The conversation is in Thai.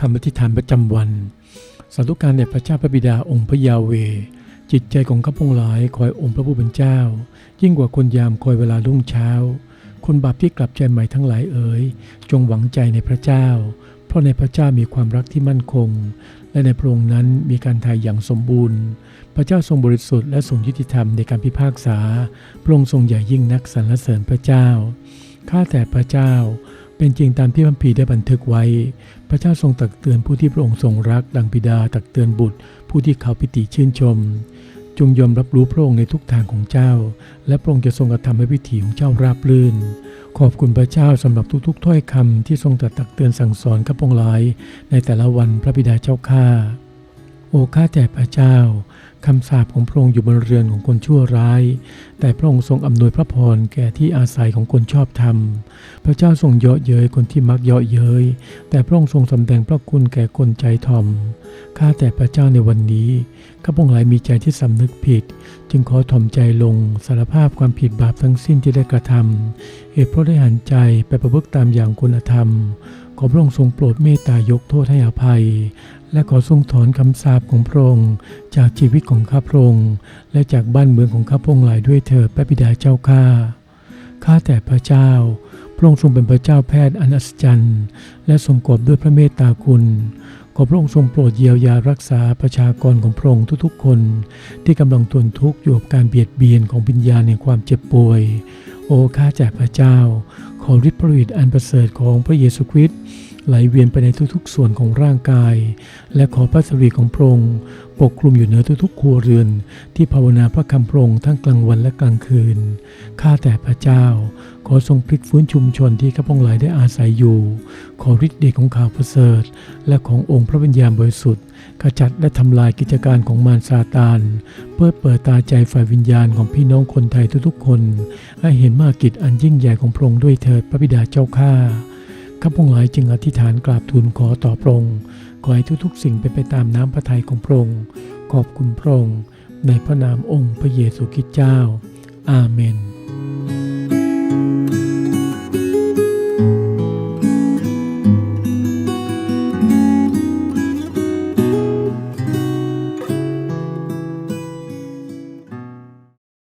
คำปฏิฐานประจำวันสาธุการแด่พระเจ้าพระบิดาองค์พระยาเว จิตใจของข้าพงหลายคอยองค์พระผู้เป็นเจ้า ยิ่งกว่าคนยามคอยเวลารุ่งเช้า คนบาปที่กลับใจใหม่ทั้งหลายเอ๋ยจงหวังใจในพระเจ้า เพราะในพระเจ้ามีความรักที่มั่นคง และในพระองค์นั้นมีการทายอย่างสมบูรณ์ พระเจ้าทรงบริสุทธิ์และทรงยุติธรรมในการพิพากษาพระองค์ทรงใหญ่ยิ่งนักสรรเสริญพระเจ้าข้าแต่พระเจ้า เป็นจริงตามที่พระพีได้บันทึกไว้ พระเจ้าทรงตักเตือนผู้ที่พระองค์ทรงรัก ดังบิดาตักเตือนบุตร ผู้ที่เขาปิติชื่นชม จงยอมรับรู้พระองค์ในทุกทางของเจ้า และพระองค์จะทรงกระทำให้วิถีของเจ้าราบรื่น ขอบคุณพระเจ้าสำหรับทุกๆ ถ้อยคำที่ทรงตรัสตักเตือนสั่งสอนข้าพงหลาย ในแต่ละวันพระบิดาเจ้าข้า โอ้ข้าแต่พระเจ้าคำสาปของพระองค์อยู่บนเรือนของคนชั่วร้าย แต่พระองค์ทรงอำนวยพระพรแก่ที่อาศัยของคนชอบธรรม พระเจ้าทรงเยาะเย้ยคนที่มักเยาะเย้ย แต่พระองค์ทรงสำแดงพระคุณแก่คนใจถ่อม ข้าแต่พระเจ้าในวันนี้ข้าพงหลายมีใจที่สำนึกผิด จึงขอถ่อมใจลงสารภาพความผิดบาปทั้งสิ้นที่ได้กระทำเหตุเพราะได้หันใจไปประพฤติตามอย่างคุณธรรมขอพระองค์ทรงโปรดเมตตายกโทษให้อภัย และขอทรงถอนคำสาปของพระองค์จากชีวิตของข้าพระองค์และจากบ้านเมืองของข้าพระองค์หลายด้วยเถิดพระบิดาเจ้าข้าข้าแต่พระเจ้า พระองค์ทรงเป็นพระเจ้าแพทย์อันอัศจรรย์และทรงกอบด้วยพระเมตตาคุณขอพระองค์ทรงโปรดเยียวยารักษาประชากรของพระองค์ทุกๆ คน ที่กำลังทนทุกข์อยู่กับการเบียดเบียนของวิญญาณในความเจ็บป่วย โอ้ข้าแต่พระเจ้า ขอฤทธิ์พระฤทธิ์อันประเสริฐของพระเยซูคริสต์ ไหลเวียนไปในทุกๆ ส่วนของร่างกาย และขอพระสิริของพระองค์ปกคลุมอยู่เหนือทุกๆครัวเรือน ที่ภาวนาพระคำพระองค์ทั้งกลางวันและกลางคืน ข้าแต่พระเจ้า ขอทรงพลิกฟื้นชุมชนที่ข้าพงหลายได้อาศัยอยู่ ขอฤทธิ์เดชของข่าวประเสริฐ และขององค์พระวิญญาณบริสุทธิ์ขจัดและทำลายกิจการของมารซาตาน เพื่อเปิดตาใจฝ่ายวิญญาณของพี่น้องคนไทยทุกๆคน ให้เห็นมากิจอันยิ่งใหญ่ของพระองค์ด้วยเถิดพระบิดาเจ้าข้า ข้าพงหลายจึงอธิษฐานกราบทูลขอต่อพระองค์ขอให้ทุกๆ สิ่งเป็นไปตามน้ำพระทัยของพระองค์ขอบคุณพระองค์ในพระนามองค์พระเยซูคริสต์เจ้า อาเมน